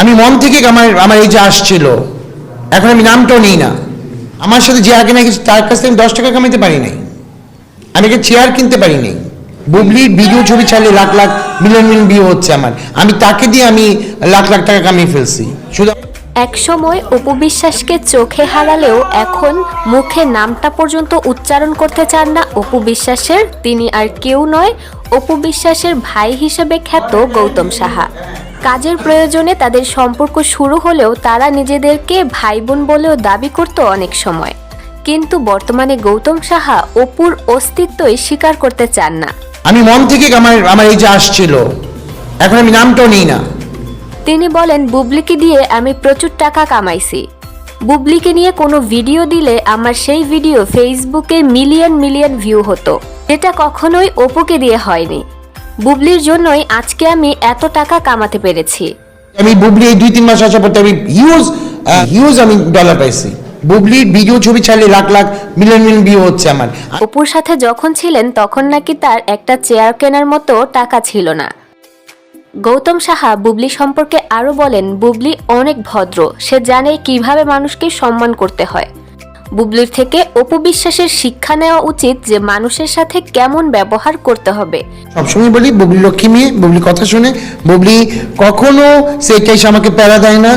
আমি মন থেকে আমার আমার এই যে আসছিল, এখন আমি নামটাও নিই না। আমার সাথে যে আগে না নাকি, তার কাছ থেকে আমি দশ টাকা কামাইতে পারি নাই। আমি একটা চেয়ার কিনতে পারি নাই। বুবলির ভিডিও ছবি ছাড়লে lakh lakh million million view হচ্ছে আমার। আমি তাকে দিয়ে আমি লাখ লাখ টাকা কামিয়ে ফেলছি। শুধু একসময় অপু বিশ্বাসকে চোখে হারালেও এখন মুখে নামটা পর্যন্ত উচ্চারণ করতে চান না অপু বিশ্বাসের, তিনি আর কেউ নয়, অপু বিশ্বাসের ভাই হিসেবে খ্যাত গৌতম সাহা। কাজের প্রয়োজনে তাদের সম্পর্ক শুরু হলেও তারা নিজেদেরকে ভাই বোন বলেও দাবি করত অনেক সময়। কিন্তু বর্তমানে গৌতম সাহা অপুর অস্তিত্বই স্বীকার করতে চান না। আমি মন থেকে আমার আমার এই যে আসছিল এখন আমি নামটাও নিই না। তিনি বলেন বুবলিকে দিয়ে আমি প্রচুর টাকা কামাইছি। বুবলিকে নিয়ে কোনো ভিডিও দিলে আমার সেই ভিডিও ফেসবুকে মিলিয়ন মিলিয়ন ভিউ হতো। যেটা কখনোই অপুকে দিয়ে হয়নি। বুবলির জন্যই আজকে আমি এত টাকা কামাতে পেরেছি। আমি বুবলি এই দুই তিন মাস আসার পর আমি হিউজ হিউজ আমি ডলার পাইছি। বুবলির ভিডিও ছবি ছাড়লে lakh lakh million million view হচ্ছে আমার। অপুর সাথে যখন ছিলেন তখন নাকি তার একটা চেয়ার কেনার মতো টাকা ছিল না। গৌতম সাহা বুবলি সম্পর্কে আরও বলেন বুবলি অনেক ভদ্র সে জানে কীভাবে মানুষকে সম্মান করতে হয়। বুবলির থেকে অপবিশ্বাসের শিক্ষা নেওয়া উচিত যে মানুষের সাথে কেমন ব্যবহার করতে হবে। সবসময় বলি, বুবলি লক্ষ্মী মেয়ে, বুবলি কথা শুনে, বুবলি কখনো সে এসে আমাকে প্যারা দেয় না।